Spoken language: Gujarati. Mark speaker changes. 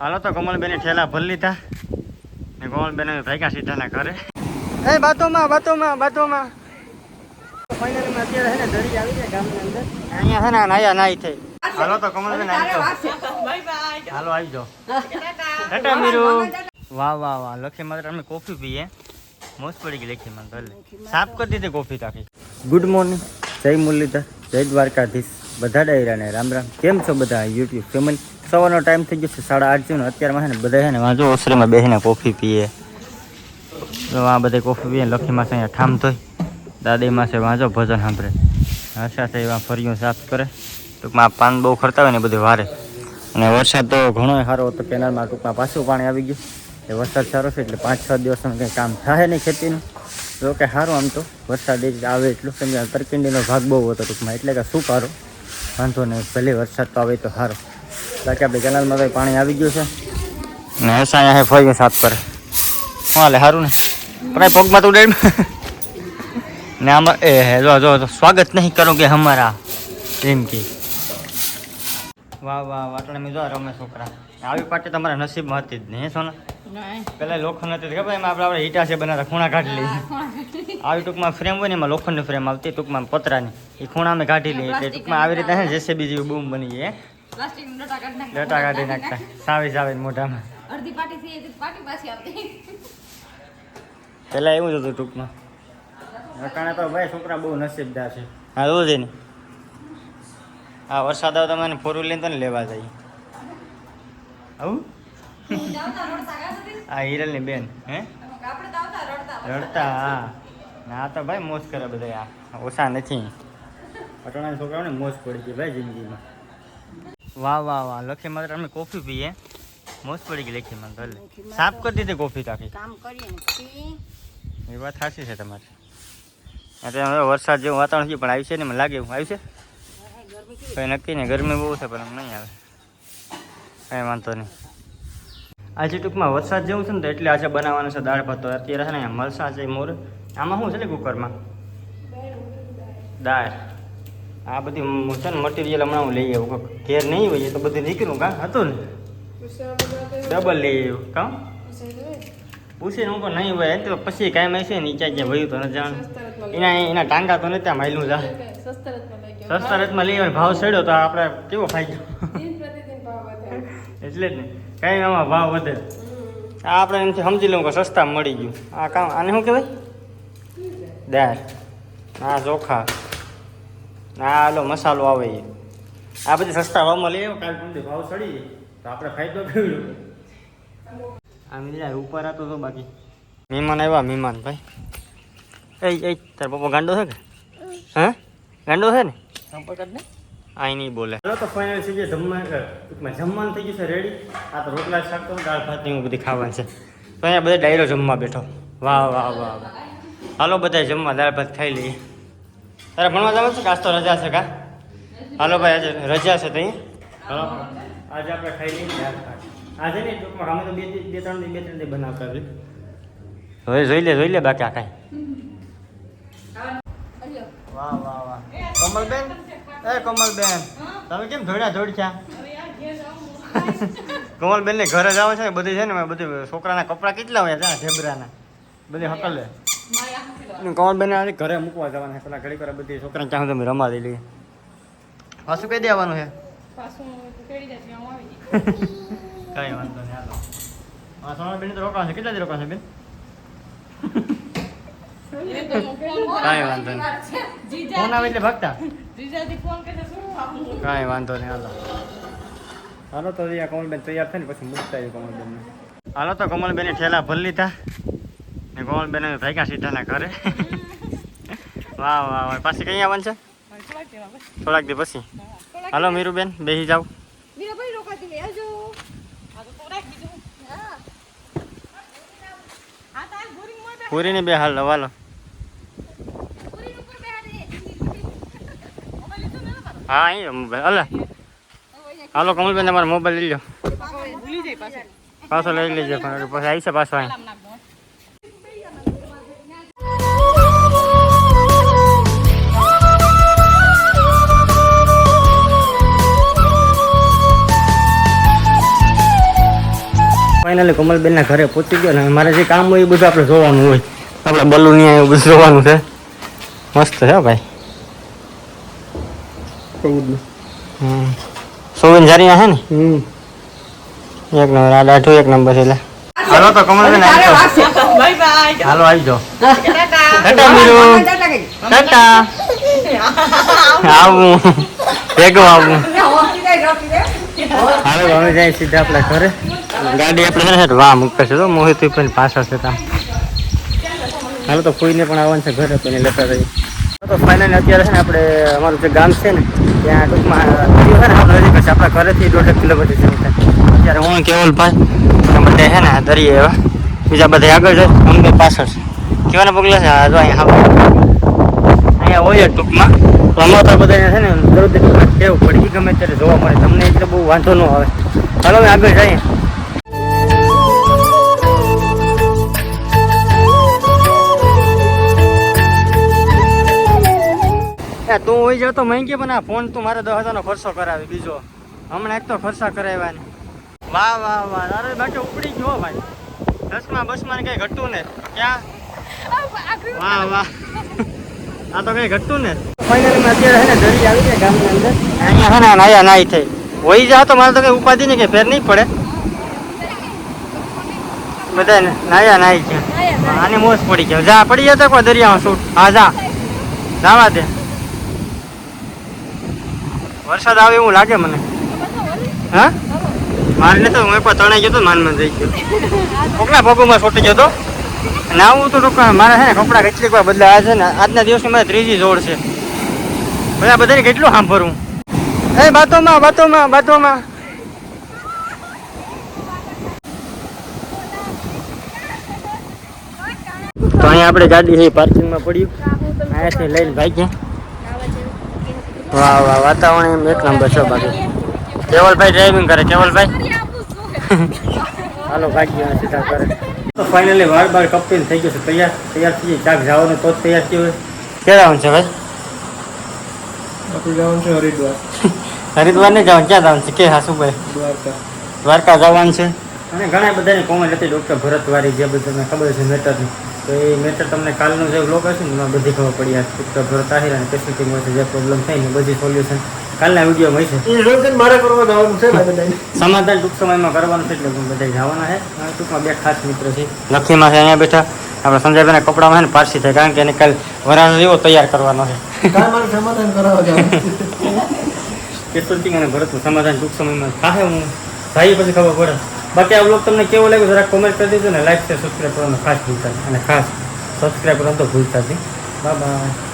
Speaker 1: હાલો તો કમલબેન ઠેલા ભરી લીધા ને કમલબેન ભાગ્યા સીધાના ઘરે. એ બાતોમાં બાતોમાં બાતોમાં ફાઇનલમાં અત્યારે છે ને દરી આવી છે ગામની અંદર. અહીંયા છે ને નાયા નાઈ થઈ. હાલો તો કમલબેન આવી જાઓ. હાલો આવી જાઓ. ટાટા. મીરુ. વાહ વાહ વાહ. લખી માત્ર અમે કોફી પીએ. મોજ પડી ગઈ લખી માં ભલે સાફ કરી દીધી કોફી તાકી ગુડ મોર્નિંગ જય મુરલીધર. જય દ્વારકાધીશ. બધા ડાયરાને રામ રામ. કેમ છો બધા યુટ્યુબ ફેમિલી સવારનો ટાઈમ થઈ ગયો છે, સાડા આઠ જેવું અત્યારમાં છે ને બધા છે ને વાંચો ઓસરીમાં બેસીને કોફી પીએ. તો આ બધે કોફી પીએ, લખી માસે અહીંયા ઠામ ધોઈ દાદી માસે વાંચો ભજન સાંભળે. હર્ષા છે એવા ફરિયું સાફ કરે. ટૂંકમાં આ પાન બહુ ખરતા હોય ને બધું વારે. અને વરસાદ તો ઘણો સારો હતો, કેનાલમાં ટૂંકમાં પાછું પાણી આવી ગયું. એ વરસાદ સારો છે એટલે પાંચ, છ દિવસમાં કંઈ કામ થાય નહીં ખેતીનું. જો કે સારું આમ તો, વરસાદ એક આવે એટલું. કેમ કે તરકિંડીનો ભાગ બહુ હતો ટૂંકમાં, એટલે કે શું કરો? વાંધો નહીં, પહેલી વરસાદ તો આવે તો સારો. બાકી આપણી કેનાલમાં તો પાણી આવી ગયું છે. ને હસા અહીંયા સાફ સાત પર. હાલે, સારું ને? પણ પગમાં તો ઉડાડ ને આમાં, એ, હે, જો જો સ્વાગત નહીં કરોગે અમારા. એમ કે. વાહ વાહ વાટણા મેં રમે છોકરા. આવી પાટી તમારા નસીબમાં હતી જ નહીં સોના. પેલા લોખંડ હતી ખબર એમાં આપણે આપણે ઈટા છે બનાવતા ખૂણા કાઢી લઈએ. આવી ટૂંકમાં ફ્રેમ હોય ને એમાં લોખંડની ફ્રેમ આવતી ટૂંકમાં પતરાની. એ ખૂણા અમે કાઢી લઈએ એટલે ટૂંકમાં આવી રીતે જેસીબી જેવી બૂમ બની જાય ડટા કાઢી નાખતા. સાવી સાવી મોઢામાં.
Speaker 2: આવતી.
Speaker 1: પેલા એવું જ હતું ટૂંકમાં. અટાણે તો ભાઈ છોકરા બહુ નસીબદાર છે. હા એવું છે ને. હા વરસાદ આવે તો મને ફોર વ્હીલ લઈને તો લેવા જઈએ. આવું? આ હિરલની બેન. હે?
Speaker 2: આપણે તો આવતા રડતા
Speaker 1: રડતા હા. ના તો ભાઈ મોજ કરે બધા આ. ઓછા નથી. પટોણા છોકરાઓને મોજ પડી ગઈ ભાઈ જિંદગીમાં. વાહ વાહ વાહ. લખી માત્ર અમે કોફી પીએ. મોજ પડી ગઈ લખી માં ભલે. સાફ કરી દીધી કોફી તાકી
Speaker 2: કામ કરીએ
Speaker 1: એ વાત સાચી છે તમારી. અત્યારે હવે વરસાદ જેવું વાતાવરણ છે પણ આવી છે ને મને લાગે એવું. આવશે છે? કંઈ નક્કી નહીં. ગરમી બહુ છે પણ નહીં આવે. કંઈ વાંધો નહીં. આજે ટૂંકમાં વરસાદ જેવું છે ને તો એટલે આજે બનાવવાનું છે દાળ ભાત. તો અત્યારે છે ને મલસા છે મોર. આમાં શું છે ને કુકરમાં? દાળ. આ બધી છે ને મટીરિયલ હમણાં હું લઈ આવું ઘેર નહીં હોય તો બધું નીકળ્યું કાં? હતું ને? ડબલ લઈ આવ્યું. કાં? પૂછે હું પણ નહીં હોય. તો પછી કાંઈ હશે ને ક્યાં જ્યાં વયું તો ન જાણ. એના એના ટાંગા તો નથી ત્યાં હાલ્યું જા સસ્તા રેટમાં લઈ આવે ભાવ ચડ્યો તો આપણે કેવો ફાયદો? એટલે જ ને. કાંઈ આમાં ભાવ વધે. આપણે એમથી સમજી લઉં કે સસ્તા મળી ગયું. આ કામ આને શું કહેવાય? દાળ. આ ચોખા. આ આલો મસાલો આવે એ. આ બધી સસ્તા ભાવમાં લઈ આવ્યો કાલ સુધી ભાવ ચડી જાય તો આપણે ફાયદો કેવું આ મિલા ઉપર હતો તો બાકી. મહેમાન આવ્યા મહેમાન ભાઈ. એ એ તાર પપ્પા ગાંડો છે કે? હા? ગાંડો છે ને? સંપર્ક જ ને આ નહીં બોલે. ચલો તો ફાઇનલ છે જે જમવા જમવાનું થઈ ગયું છે રેડી આ તો રોટલા શાક તો દાળ ભાત ને એવું બધી ખાવાનું છે. તો અહીંયા બધા ડાયરો જમવા બેઠો. વાહ વાહ વાહ વાહ. હાલો બધા જમવા દાળ ભાત ખાઈ લઈએ. તારે ભણવા જવાનું છે કે તો રજા છે કા? હાલો ભાઈ આજે રજા છે તઈ. હાલો. આજે આપણે ખાઈ લઈએ દાળ ભાત. આજે નહીં ટૂંકમાં અમે તો બે બે ત્રણ દી બે ત્રણ દી બનાવતા હવે જોઈ લે જોઈ લે બાકી આ કાંઈ. વાહ વાહ વાહ. કમલબેન? એ કમલબેન તમે કેમ ધોડ્યા ધોડ્યા કમલબેન ને ઘરે જવા છે ને બધી છે ને બધું છોકરાના કપડાં કેટલા હોય ત્યાં ઝેબરાના? બધી હકલે કમલબેન આજે ઘરે મૂકવા જવાના છે પેલા ઘડી કરે બધી છોકરાને ત્યાં તમે રમા દઈ લઈએ. પાછું કહી દેવાનું છે. કઈ વાંધો નહીં હાલો. હા સોનાબેન તો રોકાશે કેટલા દી રોકાશે બેન? કાંઈ વાંધો નહીં. ફોન આવે એટલે ભાગતા. કાંઈ વાંધો નહીં હાલો. હાલો તો અહીંયા કમલબેન તૈયાર થાય ને પછી મૂકતા આવ્યું કમલબેન હાલો તો કમલબેને ઠેલા ભરી લીધા ને કમલબેન ભાગ્યા સીધાના ઘરે. વાહ વાહ વાહ. પાછી કઈ આવવાનું છે? થોડાક દી પછી. હાલો મીરુબેન બેસી જાવ પૂરીની બે હાલ હાલો હા, અહીં અલે. હાલે, કમલબેન, તમારો મોબાઈલ લઈ લો પાછો લઈ લેજો પછી આવી પાછો અહીં. ફાઇનલી કમલબેનના ઘરે પહોંચી ગયો ને, મારે જે કામ હોય એ બધું આપણે જોવાનું હોય. આપણે બલુનિયા એવું બધું જોવાનું છે. મસ્ત છે, હો ભાઈ હમ. સોવિન જારી હે ને? હમ. એક નંબર આ દાઢું એક નંબર છે એટલે હાલો તો કમલબેન આવી જાઓ.
Speaker 2: Bye bye.
Speaker 1: હાલો આવી જાઓ.
Speaker 2: ટાટા.
Speaker 1: ટાટા મીરુ. ટાટા. આવું. ભેગું આવું. હાલો અમે જાય સીધા આપણા ઘરે. ગાડી આપણે છે વાહ મૂકે છે તો મોહિત પણ પાછા છે ત્યાં. હાલો તો કોઈને પણ આવવાનું છે ઘરે તો લેતા જઈએ. તો ફાઇનલ અત્યારે છે ને આપણે, અમારું જે ગામ છે ને, ત્યાં ટૂંકમાં નદીઓ છે ને આપણે નજીક જ છે આપણા ઘરેથી દોઢેક કિલોમીટર છે અત્યારે હું કેવલભાઈ બધે છે ને દરિયે એવા. બીજા બધા આગળ છે અમને પાછળ છે. કેવાના પગલે છે જો અહીંયા અહીંયા હોય ટૂંકમાં. અમારે તો બધાને છે ને દરરોજ ટેવ પડી ગમે ત્યારે જોવા મળે. તમને એટલે બહુ વાંધો ન આવે. ચાલો આગળ જઈએ. એ, તું હોય જતો મહેંગી પણ આ ફોન તું મારે દસ હજારનો ખર્ચો કરાવે બીજો. હમણાં એક તો ખર્ચા કરાવ્યા ને વાહ વાહ વાહ. તારે બાકી ઉપડી ગયો ભાઈ. દસમાં બસમાં કઈ ઘટતું ને? ક્યાં? વાહ વાહ. આ તો કઈ ઘટતું ને? ફાઇનલી અત્યારે છે આવી છે છે ને નાયા નાઈ થઈ. વહી જાવ તો મારે તો કઈ ઉપાધિ નહીં ફેર નહીં પડે. બધા નાયા નાઈ છે આની મોજ પડી ગયો જા, પડી જતો કોઈ દરિયામાં શૂટ. હા, જા. જાવા દે. વરસાદ આવે એવું લાગે મને. હા? મારે નથી હું એકવાર તણાઈ ગયો તો માનમાં જઈ ગયો. કોકના પગોમાં છોટી ગયો તો? આવું તો ટૂંકમાં મારે છે ને કપડાં કેટલીક વાર બદલાયા છે ને આજના દિવસની મારે ત્રીજી જોડ છે. બધા બધાને કેટલું સાંભળવું? એ બાતોમાં બાતોમાં બાતોમાં. તો અહીંયા આપણે ગાડી છે પાર્કિંગમાં પડ્યું. અહીંયાથી લઈને ભાગ્યા. વાહ વાહ વાતાવરણ એમ એક નંબર છે બાકી. કેવલભાઈ ડ્રાઇવિંગ કરે કેવલભાઈ? હાલો ભાગ્ય સીધા કરે તો ફાઇનલી વાર બાર કપીને થઈ ગયું છે તૈયાર તૈયાર થઈ જાય ચાક જવાનું તો જ તૈયાર થયું હોય ક્યારે આવવાનું છે ભાઈ?
Speaker 3: આપણે જવાનું છે હરિદ્વાર.
Speaker 1: હરિદ્વાર નહીં જવાનું ક્યાં જવાનું છે? કે હાસુભાઈ? ભાઈ
Speaker 3: દ્વારકા.
Speaker 1: દ્વારકા જવાનું છે? અને ઘણા બધાની કોમેન્ટ હતી ડૉક્ટર ભરતવારી જે બધું તમને ખબર છે મેટરની તો એ મેટર તમને કાલનો જે બ્લોગ હશે ને એમાં બધી ખબર પડી. આ ડૉક્ટર ભરત આહિર અને પેસિફિક જે પ્રોબ્લેમ થઈ ને બધી સોલ્યુશન કાલના
Speaker 3: મારે કરવા જવાનું છે
Speaker 1: સમાધાન ટૂંક સમયમાં કરવાનું છે એટલે બધા જવાના છે. ટૂંકમાં બે ખાસ મિત્ર છે. લખીમાં છે અહીંયા બેઠા. આપણે સંજયભાઈના કપડામાં છે ને પારસી થાય કારણ કે એને કાલ વરાણ જેવો તૈયાર કરવાનો છે.
Speaker 3: સમાધાન કરાવવા જવાનું
Speaker 1: અને ભરતનું સમાધાન ટૂંક સમયમાં થાય હું ભાઈ પછી ખબર પડે. બાકી આ બ્લોગ તમને કેવો લાગ્યો જરા કોમેન્ટ કરી દેજો ને લાઈક શેર સબસ્ક્રાઈબ કરવાનું ખાસ ભૂલતા અને ખાસ સબસ્ક્રાઈબ કરવાનું તો ભૂલતા નહીં. બાય